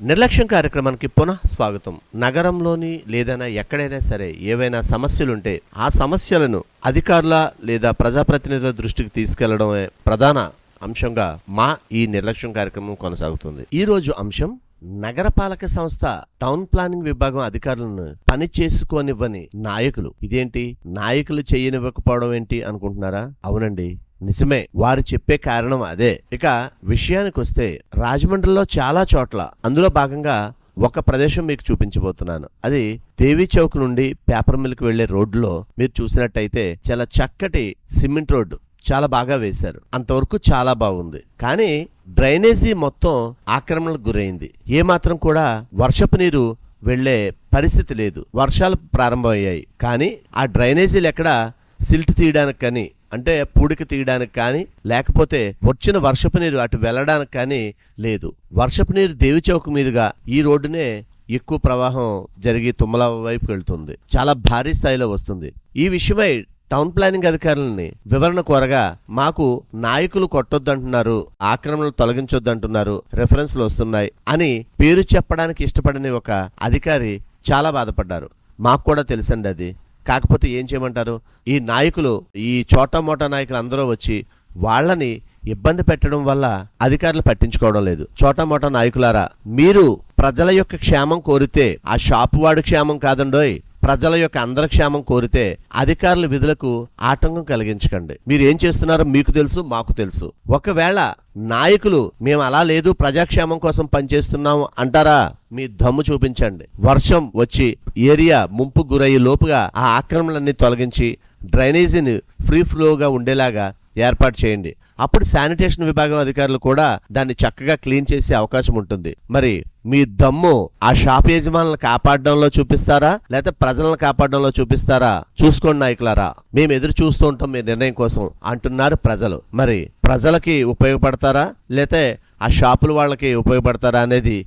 నిర్లక్ష్యం కార్యక్రమానికి పునః స్వాగతం. నగరంలోని లేదైనా ఎక్కడైనా సరే ఏవైనా సమస్యలుంటే ఆ సమస్యలను అధికారుల లేదా ప్రజాప్రతినిధుల దృష్టికి తీసుకెళ్ళడమే ప్రధాన అంశంగా మా ఈ నిర్లక్ష్యం కార్యక్రమం కొనసాగుతుంది. ఈ రోజు అంశం నగరపాలక సంస్థ టౌన్ ప్లానింగ్ విభాగం అధికారులను పని చేసుకోనివ్వని నాయకులు. ఇదేంటి? నాయకులు చేయనివ్వకపోవడం ఏంటి అనుకుంటున్నారా? అవునండి. నిజమే. వారు చెప్పే కారణం అదే. ఇక విషయానికి వస్తే రాజమండ్రిలో చాలా చోట్ల అందులో భాగంగా ఒక ప్రదేశం మీకు చూపించబోతున్నాను. అది దేవీ చౌక్ నుండి పేపర్ మిల్కి వెళ్ళే రోడ్డులో మీరు చూసినట్టయితే చాలా చక్కటి సిమెంట్ రోడ్డు చాలా బాగా వేశారు. అంతవరకు చాలా బాగుంది. కానీ డ్రైనేజీ మొత్తం ఆక్రమణకు గురైంది. ఏమాత్రం కూడా వర్షపు నీరు వెళ్ళే పరిస్థితి లేదు. వర్షాలు ప్రారంభమయ్యాయి. కానీ ఆ డ్రైనేజీలు ఎక్కడ సిల్ట్ తీయడానికి కానీ అంటే పూడిక తీయడానికి కానీ లేకపోతే వచ్చిన వర్షపు నీరు అటు వెళ్ళడానికి కానీ లేదు. వర్షపు నీరు దేవి చౌక్ మీదుగా ఈ రోడ్డునే ఎక్కువ ప్రవాహం జరిగి తుమ్మల వైపు వెళ్తుంది. చాలా భారీ స్థాయిలో వస్తుంది. ఈ విషయమై టౌన్ ప్లానింగ్ అధికారులని వివరణ కోరగా మాకు నాయకులు కొట్టొద్దంటున్నారు ఆక్రమణలు తొలగించొద్దంటున్నారు రెఫరెన్స్లు వస్తున్నాయి అని పేరు చెప్పడానికి ఇష్టపడని ఒక అధికారి చాలా బాధపడ్డారు. మాకు కూడా తెలుసండి అది. కాకపోతే ఏం చేయమంటారు? ఈ నాయకులు ఈ చోటా మోటా నాయకులు అందరూ వచ్చి వాళ్ళని ఇబ్బంది పెట్టడం వల్ల అధికారులు పట్టించుకోవడం లేదు. చోటా మోటా నాయకులారా మీరు ప్రజల యొక్క క్షేమం కోరితే ఆ షాపు వాడు క్షేమం కాదండోయ్. ప్రజల యొక్క అందరి క్షేమం కోరితే అధికారుల విధులకు ఆటంకం కలిగించకండి. మీరు ఏం చేస్తున్నారో మీకు తెలుసు మాకు తెలుసు. ఒకవేళ నాయకులు మేము అలా లేదు ప్రజాక్షేమం కోసం పనిచేస్తున్నాం అంటారా మీ దమ్ము చూపించండి. వర్షం వచ్చి ఏరియా ముంపు గురయ్యే లోపుగా ఆ ఆక్రమణలన్నీ తొలగించి డ్రైనేజీని ఫ్రీ ఫ్లోగా ఉండేలాగా ఏర్పాటు చేయండి. అప్పుడు శానిటేషన్ విభాగం అధికారులు కూడా దాన్ని చక్కగా క్లీన్ చేసే అవకాశం ఉంటుంది. మరి మీ దమ్ము ఆ షాప్ యజమానులను కాపాడడంలో చూపిస్తారా? లేకపోతే ప్రజలను కాపాడడంలో చూపిస్తారా? చూసుకోండి నాయకులారా మేము ఎదురు చూస్తూ ఉంటాం మీ నిర్ణయం కోసం అంటున్నారు ప్రజలు. మరి ప్రజలకి ఉపయోగపడతారా? లేతే ఆ షాపుల వాళ్ళకి ఉపయోగపడతారా అనేది